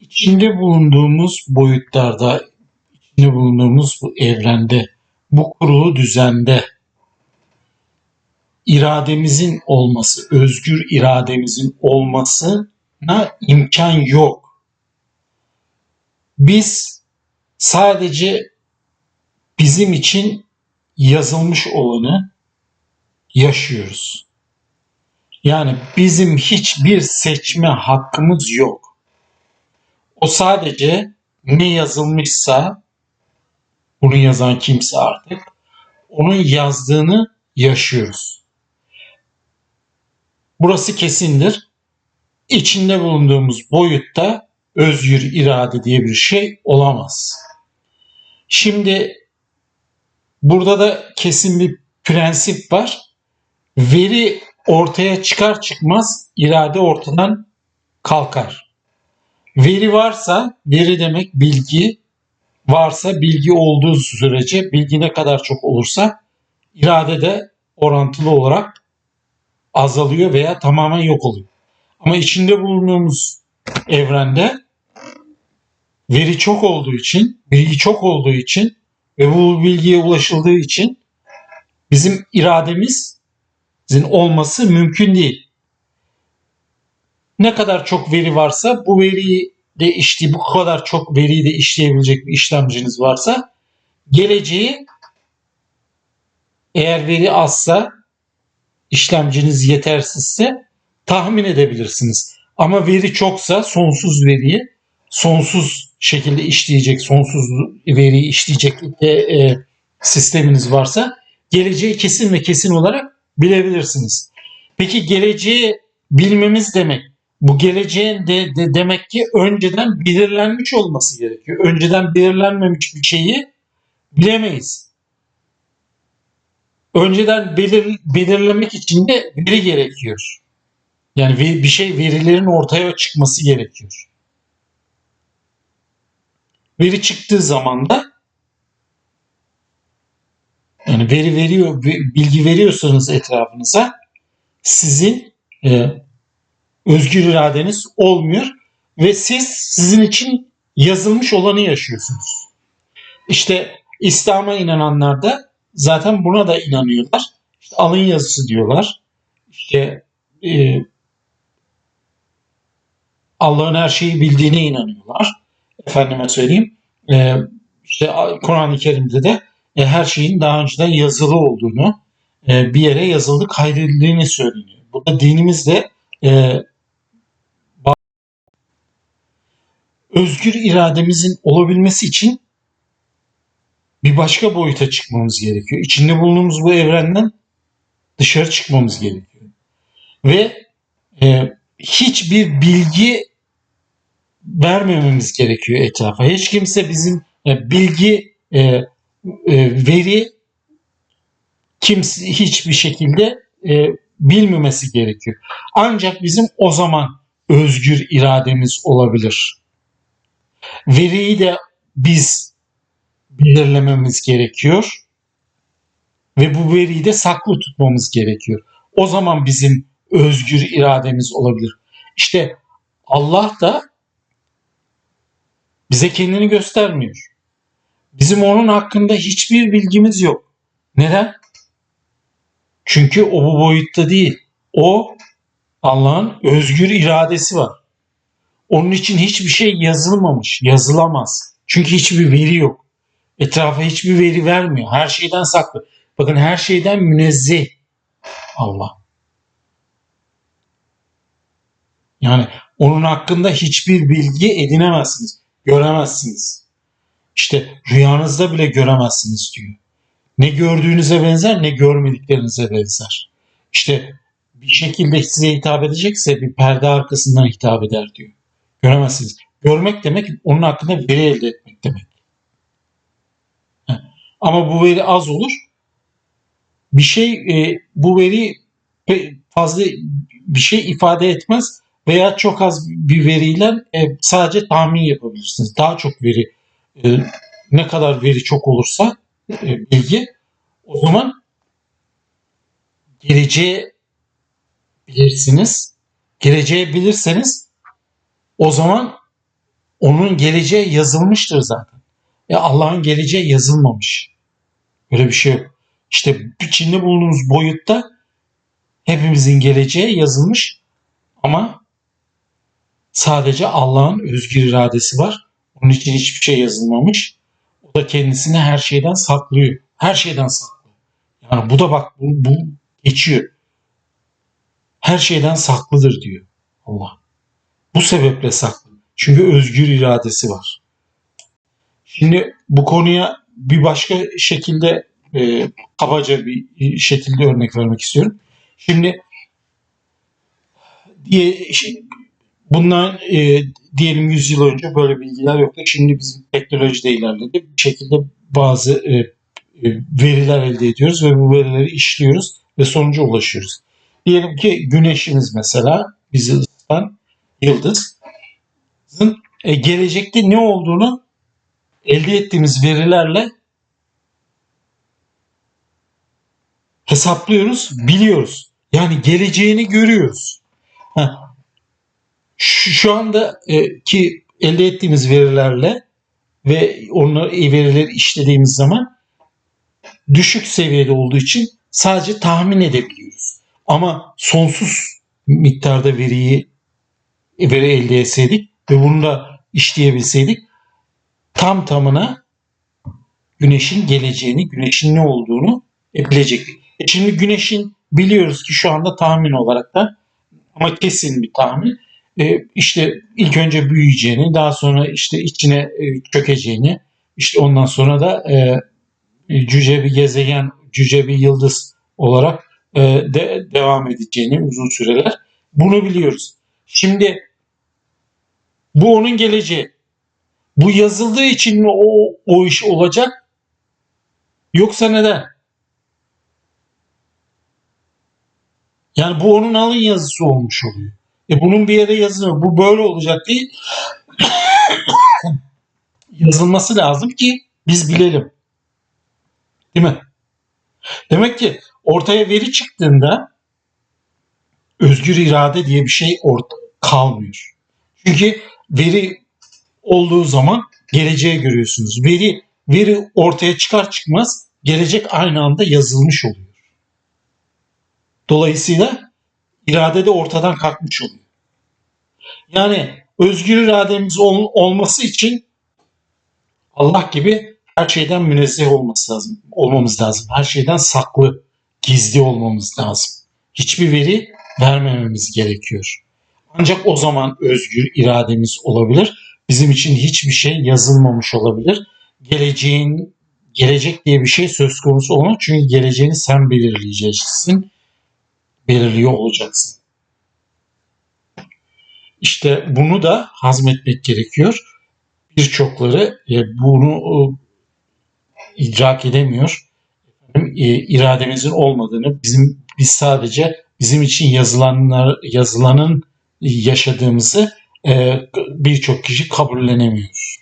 içinde bulunduğumuz boyutlarda, içinde bulunduğumuz bu evrende, bu kurulu düzende irademizin olması, özgür irademizin olmasına imkan yok. Biz sadece bizim için yazılmış olanı yaşıyoruz. Yani bizim hiçbir seçme hakkımız yok. O sadece ne yazılmışsa bunu yazan kimse artık onun yazdığını yaşıyoruz. Burası kesindir. İçinde bulunduğumuz boyutta özgür irade diye bir şey olamaz. Şimdi burada da kesin bir prensip var. Veri ortaya çıkar çıkmaz irade ortadan kalkar. Veri varsa, veri demek bilgi varsa bilgi olduğu sürece bilgi ne kadar çok olursa irade de orantılı olarak azalıyor veya tamamen yok oluyor. Ama içinde bulunduğumuz evrende veri çok olduğu için, bilgi çok olduğu için ve bu bilgiye ulaşıldığı için bizim irademizin olması mümkün değil. Ne kadar çok veri varsa bu veriyi de işley bu kadar çok veriyi de işleyebilecek bir işlemciniz varsa geleceği eğer veri azsa işlemciniz yetersizse tahmin edebilirsiniz. Ama veri çoksa sonsuz veriyi sonsuz şekilde işleyecek, sonsuz veriyi işleyecek de, e, sisteminiz varsa geleceği kesin ve kesin olarak bilebilirsiniz. Peki geleceği bilmemiz demek bu geleceğin de, de demek ki önceden belirlenmiş olması gerekiyor. Önceden belirlenmemiş bir şeyi bilemeyiz. Önceden belir, belirlemek için de veri gerekiyor. Yani bir şey verilerin ortaya çıkması gerekiyor. Veri çıktığı zaman da yani veri veriyor, bilgi veriyorsanız etrafınıza sizin e, özgür iradeniz olmuyor ve siz sizin için yazılmış olanı yaşıyorsunuz. İşte İslam'a inananlar da zaten buna da inanıyorlar. İşte alın yazısı diyorlar. İşte e, Allah'ın her şeyi bildiğine inanıyorlar. Efendime söyleyeyim. E, işte Kur'an-ı Kerim'de de e, her şeyin daha önceden yazılı olduğunu, e, bir yere yazılı kaydedildiğini söyleniyor. Bu da dinimizde e, özgür irademizin olabilmesi için bir başka boyuta çıkmamız gerekiyor. İçinde bulunduğumuz bu evrenden dışarı çıkmamız gerekiyor. Ve e, hiçbir bilgi vermememiz gerekiyor etrafa. Hiç kimse bizim e, bilgi, e, e, veri kimse hiçbir şekilde e, bilmemesi gerekiyor. Ancak bizim o zaman özgür irademiz olabilir. Veriyi de biz belirlememiz gerekiyor ve bu veriyi de saklı tutmamız gerekiyor. O zaman bizim özgür irademiz olabilir. İşte Allah da bize kendini göstermiyor. Bizim onun hakkında hiçbir bilgimiz yok. Neden? Çünkü o bu boyutta değil. O Allah'ın özgür iradesi var. Onun için hiçbir şey yazılmamış, yazılamaz. Çünkü hiçbir veri yok. Etrafa hiçbir veri vermiyor. Her şeyden saklı. Bakın her şeyden münezzeh Allah. Yani onun hakkında hiçbir bilgi edinemezsiniz. Göremezsiniz. İşte rüyanızda bile göremezsiniz diyor. Ne gördüğünüze benzer ne görmediklerinize benzer. İşte bir şekilde size hitap edecekse bir perde arkasından hitap eder diyor. Göremezsiniz. Görmek demek onun hakkında veri elde etmek demek. Ama bu veri az olur. Bir şey e, bu veri fazla bir şey ifade etmez veya çok az bir veriyle e, sadece tahmin yapabilirsiniz. Daha çok veri e, ne kadar veri çok olursa bilgi o zaman geleceği bilirsiniz. Geleceği bilirseniz o zaman onun geleceği yazılmıştır zaten. Ya Allah'ın geleceği yazılmamış. Öyle bir şey yok. İşte içinde bulunduğumuz boyutta hepimizin geleceği yazılmış ama sadece Allah'ın özgür iradesi var. Onun için hiçbir şey yazılmamış. O da kendisini her şeyden saklıyor. Her şeyden saklıyor. Yani bu da bak bu, bu geçiyor. Her şeyden saklıdır diyor Allah. Bu sebeple saklı. Çünkü özgür iradesi var. Şimdi bu konuya bir başka şekilde e, kabaca bir şekilde örnek vermek istiyorum. Şimdi diye bundan e, diyelim 100 yıl önce böyle bilgiler yoktu. Şimdi bizim teknoloji de ilerledi. Bir şekilde bazı e, e, veriler elde ediyoruz ve bu verileri işliyoruz ve sonuca ulaşıyoruz. Diyelim ki güneşimiz mesela bizi ısıtan yıldızın e, gelecekte ne olduğunu elde ettiğimiz verilerle hesaplıyoruz, biliyoruz. Yani geleceğini görüyoruz. Şu, şu anda e, ki elde ettiğimiz verilerle ve onları verileri işlediğimiz zaman düşük seviyede olduğu için sadece tahmin edebiliyoruz. Ama sonsuz miktarda veriyi veri elde etseydik ve bunu da işleyebilseydik tam tamına güneşin geleceğini, güneşin ne olduğunu bilecektik. E şimdi güneşin biliyoruz ki şu anda tahmin olarak da ama kesin bir tahmin e, işte ilk önce büyüyeceğini, daha sonra işte içine e, çökeceğini, işte ondan sonra da e, cüce bir gezegen, cüce bir yıldız olarak e, de, devam edeceğini uzun süreler. Bunu biliyoruz. Şimdi bu onun geleceği. Bu yazıldığı için mi o, o iş olacak? Yoksa neden? Yani bu onun alın yazısı olmuş oluyor. E bunun bir yere yazılıyor. Bu böyle olacak değil. Yazılması lazım ki biz bilelim. Değil mi? Demek ki ortaya veri çıktığında özgür irade diye bir şey orta kalmıyor. Çünkü veri olduğu zaman geleceği görüyorsunuz. Veri veri ortaya çıkar çıkmaz gelecek aynı anda yazılmış oluyor. Dolayısıyla irade de ortadan kalkmış oluyor. Yani özgür irademiz ol, olması için Allah gibi her şeyden münezzeh olması lazım, olmamız lazım. Her şeyden saklı, gizli olmamız lazım. Hiçbir veri vermememiz gerekiyor. Ancak o zaman özgür irademiz olabilir. Bizim için hiçbir şey yazılmamış olabilir. Geleceğin gelecek diye bir şey söz konusu olmaz. Çünkü geleceğini sen belirleyeceksin. Belirliyor olacaksın. İşte bunu da hazmetmek gerekiyor. Birçokları e, bunu e, idrak edemiyor. E, irademizin olmadığını, bizim biz sadece bizim için yazılanlar yazılanın yaşadığımızı birçok kişi kabullenemiyor.